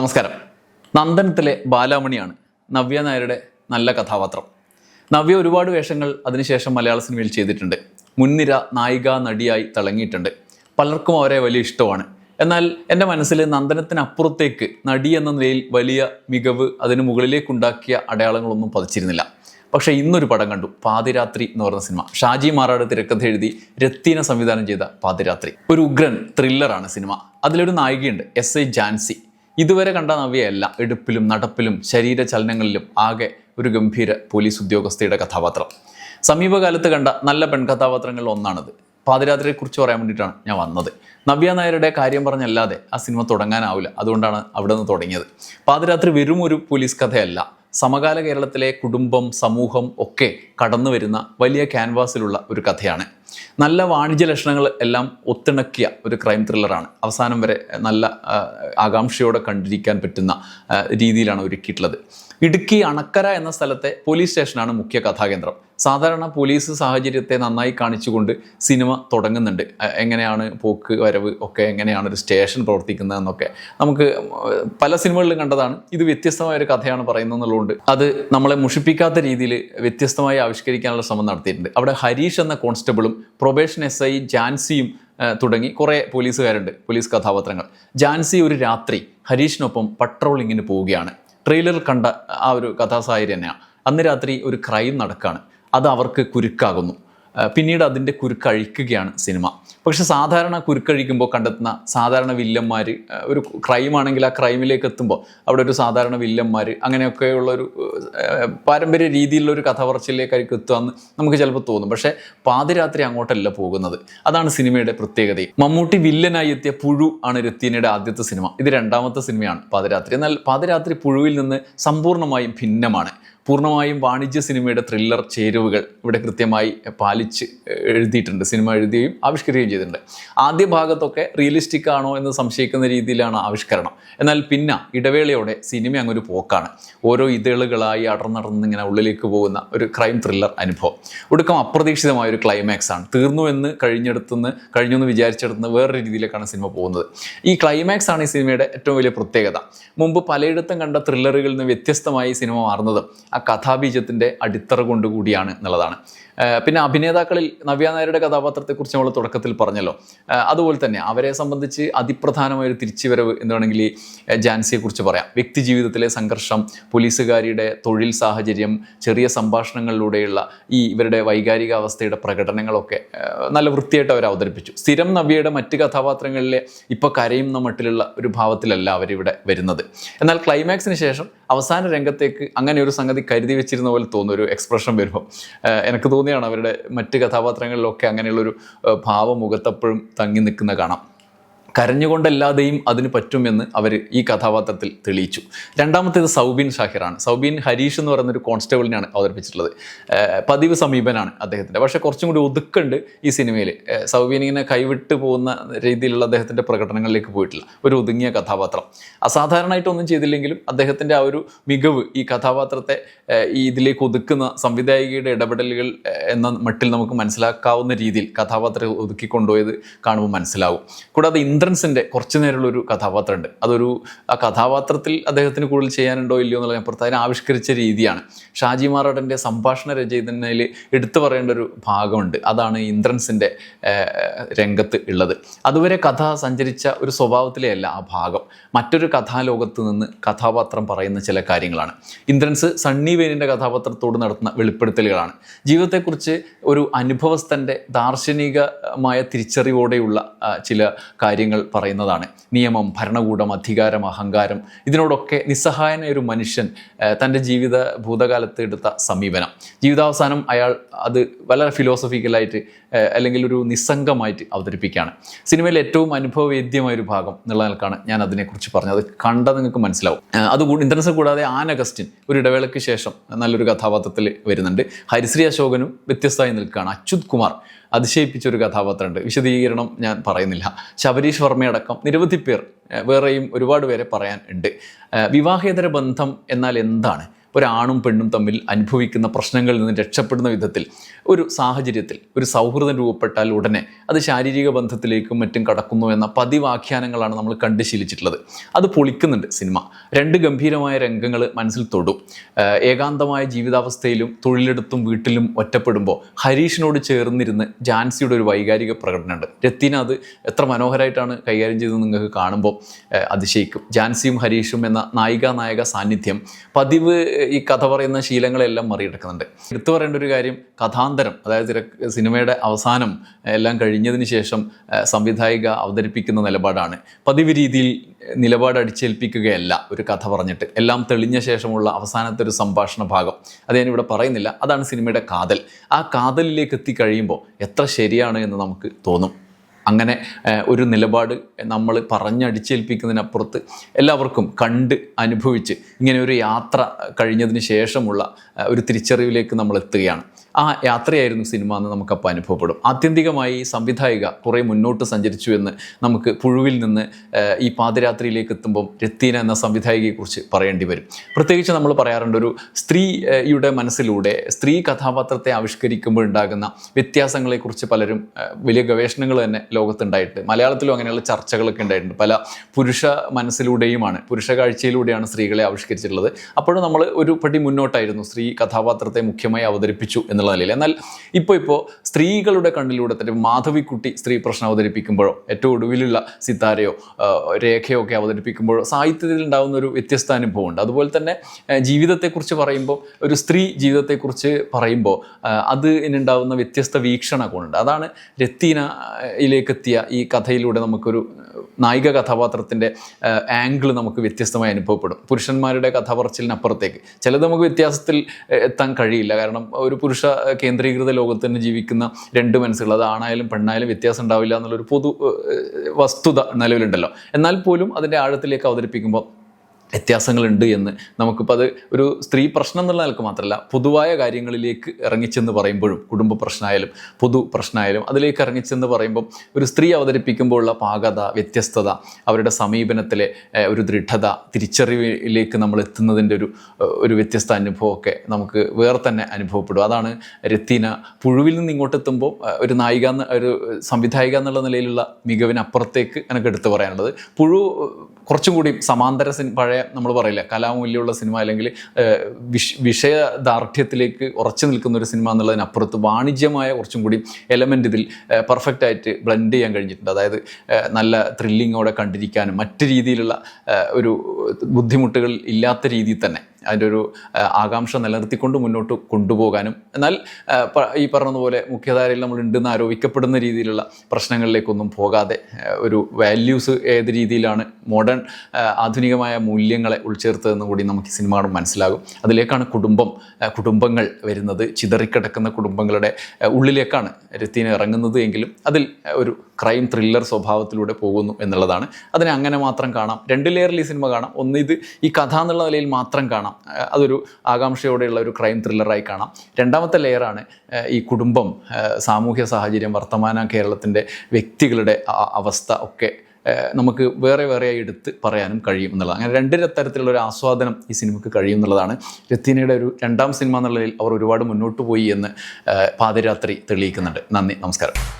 നമസ്കാരം. നന്ദനത്തിലെ ബാലാമണിയാണ് നവ്യ നായരുടെ നല്ല കഥാപാത്രം. നവ്യ ഒരുപാട് വേഷങ്ങൾ അതിനുശേഷം മലയാള സിനിമയിൽ ചെയ്തിട്ടുണ്ട്. മുൻനിര നായിക നടിയായി തിളങ്ങിയിട്ടുണ്ട്. പലർക്കും അവരെ വലിയ ഇഷ്ടമാണ്. എന്നാൽ എന്റെ മനസ്സിൽ നന്ദനത്തിനപ്പുറത്തേക്ക് നടി എന്ന നിലയിൽ വലിയ മികവ് അതിന് മുകളിലേക്കുണ്ടാക്കിയ അടയാളങ്ങളൊന്നും പതിച്ചിരുന്നില്ല. പക്ഷേ ഇന്നൊരു പടം കണ്ടു പാതിരാത്രി എന്ന് പറഞ്ഞ സിനിമ. ഷാജി മാറാട് തിരക്കഥ എഴുതി രത്തീന സംവിധാനം ചെയ്ത പാതിരാത്രി. ഒരു ഉഗ്രൻ ത്രില്ലറാണ് സിനിമ. അതിലൊരു നായികയുണ്ട് എസ് എ ജാൻസി ഇതുവരെ കണ്ട നവ്യയല്ല. എടുപ്പിലും നടപ്പിലും ശരീര ചലനങ്ങളിലും ആകെ ഒരു ഗംഭീര പോലീസ് ഉദ്യോഗസ്ഥയുടെ കഥാപാത്രം. സമീപകാലത്ത് കണ്ട നല്ല പെൺകഥാപാത്രങ്ങളിൽ ഒന്നാണത്. പാതിരാത്രിയെക്കുറിച്ച് പറയാൻ വേണ്ടിയിട്ടാണ് ഞാൻ വന്നത്. നവ്യ നായരുടെ കാര്യം പറഞ്ഞല്ലാതെ ആ സിനിമ തുടങ്ങാനാവില്ല. അതുകൊണ്ടാണ് അവിടെ നിന്ന് തുടങ്ങിയത്. പാതിരാത്രി വെറും ഒരു പോലീസ് കഥയല്ല. സമകാല കേരളത്തിലെ കുടുംബം സമൂഹം ഒക്കെ കടന്നു വരുന്ന വലിയ ക്യാൻവാസിലുള്ള ഒരു കഥയാണ്. നല്ല വാണിജ്യ ലക്ഷണങ്ങൾ എല്ലാം ഒത്തിണക്കിയ ഒരു ക്രൈം ത്രില്ലറാണ് അവസാനം വരെ നല്ല ആകാംക്ഷയോടെ കണ്ടിരിക്കാൻ പറ്റുന്ന രീതിയിലാണ് ഒരുക്കിയിട്ടുള്ളത്. ഇടുക്കി അണക്കര എന്ന സ്ഥലത്തെ പോലീസ് സ്റ്റേഷനാണ് മുഖ്യ കഥാകേന്ദ്രം. സാധാരണ പോലീസ് സാഹചര്യത്തെ നന്നായി കാണിച്ചുകൊണ്ട് സിനിമ തുടങ്ങുന്നുണ്ട്. എങ്ങനെയാണ് പോക്ക് വരവ് ഒക്കെ എങ്ങനെയാണ് ഒരു സ്റ്റേഷൻ പ്രവർത്തിക്കുന്നതെന്നൊക്കെ നമുക്ക് പല സിനിമകളിലും കണ്ടതാണ്. ഇത് വ്യത്യസ്തമായ ഒരു കഥയാണ് പറയുന്നത് എന്നുള്ളതുകൊണ്ട് അത് നമ്മളെ മുഷിപ്പിക്കാത്ത രീതിയിൽ വ്യത്യസ്തമായി ആവിഷ്കരിക്കാനുള്ള ശ്രമം നടത്തിയിട്ടുണ്ട്. അവിടെ ഹരീഷ് എന്ന കോൺസ്റ്റബിളും പ്രൊബേഷൻ എസ് ഐ ജാൻസിയും തുടങ്ങി കുറേ പോലീസുകാരുണ്ട് പോലീസ് കഥാപാത്രങ്ങൾ. ജാൻസി ഒരു രാത്രി ഹരീഷിനൊപ്പം പട്രോളിങ്ങിന് പോവുകയാണ്. ട്രെയിലറിൽ കണ്ട ആ ഒരു കഥാസാഹചര്യം തന്നെയാണ് അന്ന് രാത്രി ഒരു ക്രൈം നടക്കുകയാണ് അത് അവർക്ക് കുരുക്കാകുന്നു. പിന്നീട് അതിന്റെ കുരുക്കഴിക്കുകയാണ് സിനിമ. പക്ഷെ സാധാരണ കുരുക്കഴിക്കുമ്പോൾ കണ്ടെത്തുന്ന സാധാരണ വില്ലന്മാർ ഒരു ക്രൈം ആണെങ്കിൽ ആ ക്രൈമിലേക്ക് എത്തുമ്പോൾ അവിടെ ഒരു സാധാരണ വില്ലന്മാർ അങ്ങനെയൊക്കെയുള്ള ഒരു പാരമ്പര്യ രീതിയിലുള്ള ഒരു കഥ പറച്ചിലേക്കായിരിക്കും എത്തുകയെന്ന് നമുക്ക് ചിലപ്പോൾ തോന്നും. പക്ഷേ പാതിരാത്രി അങ്ങോട്ടല്ല പോകുന്നത്. അതാണ് സിനിമയുടെ പ്രത്യേകത മമ്മൂട്ടി വില്ലനായി എത്തിയ പുഴു ആണ് രത്തീനയുടെ ആദ്യത്തെ സിനിമ. ഇത് രണ്ടാമത്തെ സിനിമയാണ് പാതിരാത്രി. എന്നാൽ പാതിരാത്രി പുഴുവിൽ നിന്ന് സമ്പൂർണമായും ഭിന്നമാണ്. പൂർണമായും വാണിജ്യ സിനിമയുടെ ത്രില്ലർ ചേരുവകൾ ഇവിടെ കൃത്യമായി പാലിച്ച് എഴുതിയിട്ടുണ്ട്. സിനിമ എഴുതുകയും ആവിഷ്കരിക്കുകയും ചെയ്തിട്ടുണ്ട്. ആദ്യ ഭാഗത്തൊക്കെ റിയലിസ്റ്റിക് ആണോ എന്ന് സംശയിക്കുന്ന രീതിയിലാണ് ആവിഷ്കരണം. എന്നാൽ പിന്നെ ഇടവേളയോടെ സിനിമ അങ്ങൊരു പോക്കാണ്. ഓരോ ഇതളുകളായി അടർന്നടർന്ന് ഇങ്ങനെ ഉള്ളിലേക്ക് പോകുന്ന ഒരു ക്രൈം ത്രില്ലർ അനുഭവം. ഒടുക്കം അപ്രതീക്ഷിതമായ ഒരു ക്ലൈമാക്സ് ആണ്. തീർന്നു എന്ന് കഴിഞ്ഞെടുത്തുനിന്ന് കഴിഞ്ഞു എന്ന് വിചാരിച്ചെടുത്തുനിന്ന് വേറൊരു രീതിയിലേക്കാണ് സിനിമ പോകുന്നത്. ഈ ക്ലൈമാക്സ് ആണ് ഈ സിനിമയുടെ ഏറ്റവും വലിയ പ്രത്യേകത. മുമ്പ് പലയിടത്തും കണ്ട ത്രില്ലറുകളിൽ നിന്ന് വ്യത്യസ്തമായി സിനിമ മാറുന്നത് കഥാബീജത്തിന്റെ അടിത്തറ കൊണ്ടുകൂടിയാണ് എന്നുള്ളതാണ്. പിന്നെ അഭിനേതാക്കളിൽ നവ്യ നായരുടെ കഥാപാത്രത്തെക്കുറിച്ച് നമ്മൾ തുടക്കത്തിൽ പറഞ്ഞല്ലോ. അതുപോലെ തന്നെ അവരെ സംബന്ധിച്ച് അതിപ്രധാനമായൊരു തിരിച്ചുവരവ് എന്ന് വേണമെങ്കിൽ ജാൻസിയെക്കുറിച്ച് പറയാം. വ്യക്തി ജീവിതത്തിലെ സംഘർഷം പോലീസുകാരിയുടെ തൊഴിൽ സാഹചര്യം ചെറിയ സംഭാഷണങ്ങളിലൂടെയുള്ള ഈ ഇവരുടെ വൈകാരികാവസ്ഥയുടെ പ്രകടനങ്ങളൊക്കെ നല്ല വൃത്തിയായിട്ട് അവർ അവതരിപ്പിച്ചു. സ്ഥിരം നവ്യയുടെ മറ്റ് കഥാപാത്രങ്ങളിലെ ഇപ്പോൾ കരയുന്ന മട്ടിലുള്ള ഒരു ഭാവത്തിലല്ല അവരിവിടെ വരുന്നത്. എന്നാൽ ക്ലൈമാക്സിന് ശേഷം അവസാന രംഗത്തേക്ക് അങ്ങനെ ഒരു സംഗതി കരുതി വെച്ചിരുന്ന പോലെ തോന്നുന്നു ഒരു എക്സ്പ്രഷൻ വരുമ്പോൾ എനിക്ക് തോന്നിയാണ് അവരുടെ മറ്റ് കഥാപാത്രങ്ങളിലൊക്കെ അങ്ങനെയുള്ളൊരു ഭാവമുഖത്തപ്പോഴും ഭാവം മുഖത്തപ്പോഴും തങ്ങി നിൽക്കുന്ന കാണാം. കരഞ്ഞുകൊണ്ടല്ലാതെയും അതിന് പറ്റുമെന്ന് അവർ ഈ കഥാപാത്രത്തിൽ തെളിയിച്ചു. രണ്ടാമത്തേത് സൗബിൻ ഷാഹിറാണ്. സൗബിൻ ഹരീഷ് എന്ന് പറയുന്നൊരു കോൺസ്റ്റബിളിനെയാണ് അവതരിപ്പിച്ചിട്ടുള്ളത്. പതിവ് സമീപനാണ് അദ്ദേഹത്തിന്റെ പക്ഷേ കുറച്ചും കൂടി ഒതുക്കുണ്ട് ഈ സിനിമയിൽ സൗബിൻ ഇങ്ങനെ കൈവിട്ട് പോകുന്ന രീതിയിലുള്ള അദ്ദേഹത്തിന്റെ പ്രകടനങ്ങളിലേക്ക് പോയിട്ടില്ല. ഒരു ഒതുങ്ങിയ കഥാപാത്രം. അസാധാരണമായിട്ടൊന്നും ചെയ്തില്ലെങ്കിലും അദ്ദേഹത്തിന്റെ ആ ഒരു മികവ് ഈ കഥാപാത്രത്തെ ഈ ഇതിലേക്ക് ഒതുക്കുന്ന സംവിധായികയുടെ ഇടപെടലുകൾ എന്ന മട്ടിൽ നമുക്ക് മനസ്സിലാക്കാവുന്ന രീതിയിൽ കഥാപാത്രം ഒതുക്കി കൊണ്ടുപോയത് കാണുമ്പോൾ മനസ്സിലാവും. കൂടാതെ ഇന്ദ്രൻസിന്റെ ഒരു കഥാപാത്രമുണ്ട്. അതൊരു ആ കഥാപാത്രത്തിൽ അദ്ദേഹത്തിന് കൂടുതൽ ചെയ്യാനുണ്ടോ ഇല്ലയോ എന്നുള്ള അപ്പുറത്ത് അതിനെ ആവിഷ്കരിച്ച രീതിയാണ്. ഷാജി മാറാടന്റെ സംഭാഷണ രചയിതനയിൽ എടുത്തു പറയേണ്ട ഒരു ഭാഗമുണ്ട്. അതാണ് ഇന്ദ്രൻസിന്റെ രംഗത്ത് ഉള്ളത്. അതുവരെ കഥ സഞ്ചരിച്ച ഒരു സ്വഭാവത്തിലെയല്ല ആ ഭാഗം. മറ്റൊരു കഥാലോകത്ത് നിന്ന് കഥാപാത്രം പറയുന്ന ചില കാര്യങ്ങളാണ്. ഇന്ദ്രൻസ് സണ്ണി വേനിന്റെ കഥാപാത്രത്തോട് നടത്തുന്ന വെളിപ്പെടുത്തലുകളാണ്. ജീവിതത്തെക്കുറിച്ച് ഒരു അനുഭവസ്ഥന്റെ ദാർശനികമായ തിരിച്ചറിവോടെയുള്ള ചില കാര്യങ്ങൾ പറയുന്നതാണ്. നിയമം ഭരണകൂടം അധികാരം അഹങ്കാരം ഇതിനോടൊക്കെ നിസ്സഹായനായ ഒരു മനുഷ്യൻ തന്റെ ജീവിത ഭൂതകാലത്ത് എടുത്ത സമീപനം. ജീവിതാവസാനം അയാൾ അത് വളരെ ഫിലോസഫിക്കലായിട്ട് അല്ലെങ്കിൽ ഒരു നിസ്സംഗമായിട്ട് അവതരിപ്പിക്കുകയാണ്. സിനിമയിൽ ഏറ്റവും അനുഭവവേദ്യമായ ഒരു ഭാഗം എന്നുള്ള നിലക്കാണ് ഞാൻ അതിനെക്കുറിച്ച് പറഞ്ഞത്. അത് കണ്ട നിങ്ങൾക്ക് മനസ്സിലാവും. അത് ഇന്ദ്രൻസ് കൂടാതെ ആനഗസ്റ്റിൻ ഒരു ഇടവേളയ്ക്ക് ശേഷം നല്ലൊരു കഥാപാത്രത്തിൽ വരുന്നുണ്ട്. ഹരിശ്രീ അശോകനും വ്യത്യസ്തമായി നിൽക്കുകയാണ്. അച്യുത് കുമാർ അതിശയിപ്പിച്ച ഒരു കഥാപാത്രമുണ്ട്. വിശദീകരണം ഞാൻ പറയുന്നില്ല. ശബരീഷ് വർമ്മയടക്കം നിരവധി പേർ വേറെയും ഒരുപാട് പേരെ പറയാൻ ഉണ്ട്. വിവാഹേതര ബന്ധം എന്നാൽ എന്താണ്? ഒരാണും പെണ്ണും തമ്മിൽ അനുഭവിക്കുന്ന പ്രശ്നങ്ങളിൽ നിന്ന് രക്ഷപ്പെടുന്ന വിധത്തിൽ ഒരു സാഹചര്യത്തിൽ ഒരു സൗഹൃദം രൂപപ്പെട്ടാൽ ഉടനെ അത് ശാരീരിക ബന്ധത്തിലേക്കും മറ്റും കടക്കുന്നു എന്ന പതിവാഖ്യാനങ്ങളാണ് നമ്മൾ കണ്ട് ശീലിച്ചിട്ടുള്ളത്. അത് പൊളിക്കുന്നുണ്ട് സിനിമ. രണ്ട് ഗംഭീരമായ രംഗങ്ങൾ മനസ്സിൽ തൊടും. ഏകാന്തമായ ജീവിതാവസ്ഥയിലും തൊഴിലെടുത്തും വീട്ടിലും ഒറ്റപ്പെടുമ്പോൾ ഹരീഷിനോട് ചേർന്നിരുന്ന് ജാൻസിയുടെ ഒരു വൈകാരിക പ്രകടനമുണ്ട്. രത്തീന അത് എത്ര മനോഹരമായിട്ടാണ് കൈകാര്യം ചെയ്തത് നിങ്ങൾക്ക് കാണുമ്പോൾ അതിശയിക്കും. ജാൻസിയും ഹരീഷും എന്ന നായിക നായക സാന്നിധ്യം പതിവ് ഈ കഥ പറയുന്ന ശീലങ്ങളെല്ലാം മറികടക്കുന്നുണ്ട്. എടുത്തു പറയേണ്ട ഒരു കാര്യം കഥാന്തരം അതായത് തിര- സിനിമയുടെ അവസാനം എല്ലാം കഴിഞ്ഞതിന് ശേഷം സംവിധായിക അവതരിപ്പിക്കുന്ന നിലപാടാണ്. പതിവ് രീതിയിൽ നിലപാട് അടിച്ചേൽപ്പിക്കുകയല്ല ഒരു കഥ പറഞ്ഞിട്ട്. എല്ലാം തെളിഞ്ഞ ശേഷമുള്ള അവസാനത്തെ ഒരു സംഭാഷണ ഭാഗം. അത് ഞാനിവിടെ പറയുന്നില്ല. അതാണ് സിനിമയുടെ കാതൽ. ആ കാതലിലേക്ക് എത്തിക്കഴിയുമ്പോൾ എത്ര ശരിയാണ് എന്ന് നമുക്ക് തോന്നും. അങ്ങനെ ഒരു നിലപാട് നമ്മൾ പറഞ്ഞടിച്ചേൽപ്പിക്കുന്നതിനപ്പുറത്ത് എല്ലാവർക്കും കണ്ട് അനുഭവിച്ച് ഇങ്ങനെ ഒരു യാത്ര കഴിഞ്ഞതിന് ശേഷമുള്ള ഒരു തിരിച്ചറിവിലേക്ക് നമ്മൾ എത്തുകയാണ്. ആ യാത്രയായിരുന്നു സിനിമ എന്ന് നമുക്കപ്പോൾ അനുഭവപ്പെടും. ആത്യന്തികമായി സംവിധായിക കുറേ മുന്നോട്ട് സഞ്ചരിച്ചു എന്ന് നമുക്ക് പുഴുവിൽ നിന്ന് ഈ പാതിരാത്രിയിലേക്ക് എത്തുമ്പം രത്തീന എന്ന സംവിധായികയെക്കുറിച്ച് പറയേണ്ടി വരും. പ്രത്യേകിച്ച് നമ്മൾ പറയാറുണ്ട് ഒരു സ്ത്രീയുടെ മനസ്സിലൂടെ സ്ത്രീ കഥാപാത്രത്തെ ആവിഷ്കരിക്കുമ്പോൾ ഉണ്ടാകുന്ന വ്യത്യാസങ്ങളെക്കുറിച്ച് പലരും വലിയ ഗവേഷണങ്ങൾ തന്നെ ലോകത്തുണ്ടായിട്ട്. മലയാളത്തിലും അങ്ങനെയുള്ള ചർച്ചകളൊക്കെ ഉണ്ടായിട്ടുണ്ട്. പല പുരുഷ മനസ്സിലൂടെയുമാണ് പുരുഷ കാഴ്ചയിലൂടെയാണ് സ്ത്രീകളെ ആവിഷ്കരിച്ചിട്ടുള്ളത്. അപ്പോഴും നമ്മൾ ഒരു പടി മുന്നോട്ടായിരുന്നു. സ്ത്രീ കഥാപാത്രത്തെ മുഖ്യമായി അവതരിപ്പിച്ചു എന്നുള്ള നിലയിൽ. എന്നാൽ ഇപ്പോൾ ഇപ്പോൾ സ്ത്രീകളുടെ കണ്ണിലൂടെ തന്നെ മാധവിക്കുട്ടി സ്ത്രീ പ്രശ്നം അവതരിപ്പിക്കുമ്പോഴോ ഏറ്റവും ഒടുവിലുള്ള സിത്താരയോ രേഖയോ ഒക്കെ അവതരിപ്പിക്കുമ്പോഴോ സാഹിത്യത്തിൽ ഉണ്ടാകുന്ന ഒരു വ്യത്യസ്ത അനുഭവമുണ്ട് അതുപോലെ തന്നെ ജീവിതത്തെക്കുറിച്ച് പറയുമ്പോൾ ഒരു സ്ത്രീ ജീവിതത്തെക്കുറിച്ച് പറയുമ്പോൾ അത് ഉണ്ടാകുന്ന വ്യത്യസ്ത വീക്ഷണങ്ങളുണ്ട് അതാണ് രത്തീനയിലേക്കെത്തിയ ഈ കഥയിലൂടെ നമുക്കൊരു നായിക കഥാപാത്രത്തിന്റെ ആംഗിൾ നമുക്ക് വ്യത്യസ്തമായി അനുഭവപ്പെടും. പുരുഷന്മാരുടെ കഥ പറച്ചിലിനപ്പുറത്തേക്ക് ചിലത് നമുക്ക് വ്യത്യാസത്തിൽ എത്താൻ കഴിയില്ല. കാരണം ഒരു പുരുഷ കേന്ദ്രീകൃത ലോകത്ത് തന്നെ ജീവിക്കുന്ന രണ്ട് മനസ്സുകൾ അത് ആണായാലും പെണ്ണായാലും വ്യത്യാസം ഉണ്ടാവില്ല എന്നുള്ളൊരു പൊതു വസ്തുത നിലവിലുണ്ടല്ലോ. എന്നാൽ പോലും അതിന്റെ ആഴത്തിലേക്ക് അവതരിപ്പിക്കുമ്പോൾ വ്യത്യാസങ്ങളുണ്ട് എന്ന് നമുക്കിപ്പോൾ അത് ഒരു സ്ത്രീ പ്രശ്നം എന്നുള്ള നിലയ്ക്ക് മാത്രമല്ല പൊതുവായ കാര്യങ്ങളിലേക്ക് ഇറങ്ങിച്ചെന്ന് പറയുമ്പോഴും കുടുംബ പ്രശ്നമായാലും പൊതു പ്രശ്നമായാലും അതിലേക്ക് ഇറങ്ങിച്ചെന്ന് പറയുമ്പം ഒരു സ്ത്രീ അവതരിപ്പിക്കുമ്പോഴുള്ള പാകത വ്യത്യസ്തത അവരുടെ സമീപനത്തിലെ ഒരു ദൃഢത തിരിച്ചറിവിലേക്ക് നമ്മൾ എത്തുന്നതിന്റെ ഒരു ഒരു വ്യത്യസ്ത അനുഭവമൊക്കെ നമുക്ക് വേറെ തന്നെ അനുഭവപ്പെടും. അതാണ് രത്തീന പുഴുവിൽ നിന്ന് ഇങ്ങോട്ട് എത്തുമ്പോൾ ഒരു നായിക ഒരു സംവിധായിക എന്നുള്ള നിലയിലുള്ള മികവിനപ്പുറത്തേക്ക് എനിക്ക് എടുത്തു പറയാനുള്ളത്. പുഴു കുറച്ചും കൂടി സമാന്തര സിൻ പഴയ നമ്മൾ പറയില്ല കലാമൂല്യമുള്ള സിനിമ അല്ലെങ്കിൽ വിഷ വിഷയദാർഢ്യത്തിലേക്ക് ഉറച്ചു നിൽക്കുന്ന ഒരു സിനിമ എന്നുള്ളതിനപ്പുറത്ത് വാണിജ്യമായ കുറച്ചും കൂടി എലമെന്റ് ഇതിൽ പെർഫെക്റ്റ് ആയിട്ട് ബ്ലെൻഡ് ചെയ്യാൻ കഴിഞ്ഞിട്ടുണ്ട്. അതായത് നല്ല ത്രില്ലിങ്ങോടെ കണ്ടിരിക്കാനും മറ്റ് രീതിയിലുള്ള ഒരു ബുദ്ധിമുട്ടുകൾ ഇല്ലാത്ത രീതിയിൽ തന്നെ അതിന്റെ ഒരു ആകാംക്ഷ നിലനിർത്തിക്കൊണ്ട് മുന്നോട്ട് കൊണ്ടുപോകാനും എന്നാൽ ഈ പറഞ്ഞതുപോലെ മുഖ്യധാരയിൽ നമ്മൾ ഉണ്ടെന്ന് ആരോപിക്കപ്പെടുന്ന രീതിയിലുള്ള പ്രശ്നങ്ങളിലേക്കൊന്നും പോകാതെ ഒരു വാല്യൂസ് ഏത് രീതിയിലാണ് മോഡേൺ ആധുനികമായ മൂല്യങ്ങളെ ഉൾച്ചേർത്തതെന്ന് കൂടി നമുക്ക് ഈ സിനിമ മനസ്സിലാകും. അതിലേക്കാണ് കുടുംബം കുടുംബങ്ങൾ വരുന്നത്. ചിതറിക്കിടക്കുന്ന കുടുംബങ്ങളുടെ ഉള്ളിലേക്കാണ് രത്തിന് ഇറങ്ങുന്നത് എങ്കിലും അതിൽ ഒരു ക്രൈം ത്രില്ലർ സ്വഭാവത്തിലൂടെ പോകുന്നു എന്നുള്ളതാണ്. അതിനെ അങ്ങനെ മാത്രം കാണാം. രണ്ട് ലെയറിൽ ഈ സിനിമ കാണാം. ഒന്ന് ഇത് ഈ കഥ എന്നുള്ള നിലയിൽ മാത്രം കാണാം. ആ, അതൊരു ആകാംക്ഷയോടെയുള്ള ഒരു ക്രൈം ത്രില്ലറായി കാണാം. രണ്ടാമത്തെ ലെയറാണ് ഈ കുടുംബം സാമൂഹ്യ സാഹചര്യം വർത്തമാന കേരളത്തിന്റെ വ്യക്തികളുടെ അവസ്ഥ ഒക്കെ നമുക്ക് വേറെ വേറെയായി എടുത്ത് പറയാനും കഴിയും എന്നുള്ളത് അങ്ങനെ രണ്ട് തരത്തിലുള്ള ഒരു ആസ്വാദനം ഈ സിനിമയ്ക്ക് കഴിയും എന്നുള്ളതാണ്. രത്തീനയുടെ ഒരു രണ്ടാം സിനിമ എന്നുള്ളതിൽ അവർ ഒരുപാട് മുന്നോട്ട് പോയി എന്ന് പാതിരാത്രി തെളിയിക്കുന്നുണ്ട്. നന്ദി നമസ്കാരം.